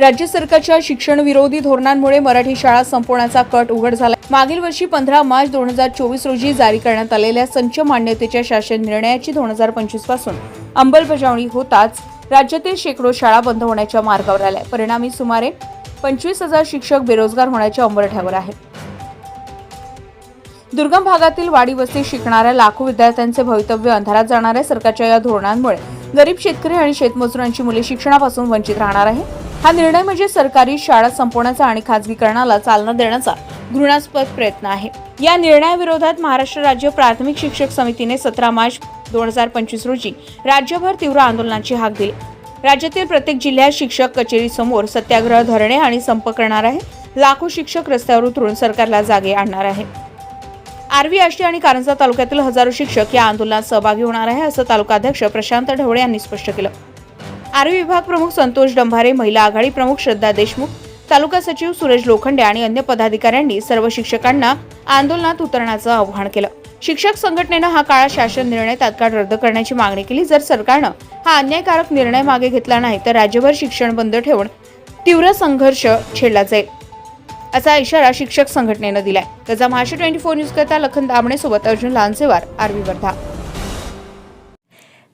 राज्य सरकारच्या शिक्षण विरोधी धोरणांमुळे मराठी शाळा संपवण्याचा कट उघड झाला. मागील वर्षी पंधरा मार्च दोन हजार चोवीस रोजी जारी करण्यात आलेल्या संच मान्यतेच्या शासन निर्णयाची दोन हजार पंचवीसपासून अंमलबजावणी होताच राज्यातील शेकडो शाळा बंद होण्याच्या मार्गावर आल्या. परिणामी सुमारे पंचवीस हजार शिक्षक बेरोजगार होण्याच्या अंबरठ्यावर आहेत. दुर्गम भागातील वाडी वस्ती शिकणाऱ्या लाखो विद्यार्थ्यांचे भवितव्य अंधारात जाणाऱ्या सरकारच्या या धोरणांमुळे गरीब शेतकरी आणि शेतमजुरांची मुले शिक्षणापासून वंचित राहणार आहे हा निर्णय म्हणजे सरकारी शाळा संपवण्याचा आणि खाजगीकरणाला चालना देण्याचा घृणास्पद प्रयत्न आहे. या निर्णयाविरोधात महाराष्ट्र राज्य प्राथमिक शिक्षक समितीने सतरा मार्च दोन हजार पंचवीस रोजी राज्यभर तीव्र आंदोलनाची हाक दिली. राज्यातील प्रत्येक जिल्ह्यात शिक्षक कचेरी समोर सत्याग्रह धरणे आणि संप करणार आहे. लाखो शिक्षक रस्त्यावर उतरून सरकारला जागे आणणार आहे. आर्वी आष्टी आणि कारंजा तालुक्यातील हजारो शिक्षक या आंदोलनात सहभागी होणार आहे असं तालुकाध्यक्ष प्रशांत ढवळे यांनी स्पष्ट केलं. आर्वी विभाग प्रमुख संतोष डंभारे महिला आघाडी प्रमुख श्रद्धा देशमुख तालुका सचिव सुरेश लोखंडे आणि अन्य पदाधिकाऱ्यांनी सर्व शिक्षकांना आंदोलनात उतरण्याचं आवाहन केलं. शिक्षक संघटनेनं हा काळा शासन निर्णय तात्काळ रद्द करण्याची मागणी केली. जर सरकारनं हा अन्यायकारक निर्णय मागे घेतला नाही तर राज्यभर शिक्षण बंद ठेवून तीव्र संघर्ष छेडला जाईल असा इशारा शिक्षक संघटनेनं दिलाय. त्याचा महाराष्ट्र ट्वेंटी फोर न्यूज करता लखन दामणेसोबत अर्जुन लानसेवार आरवी वर्धा.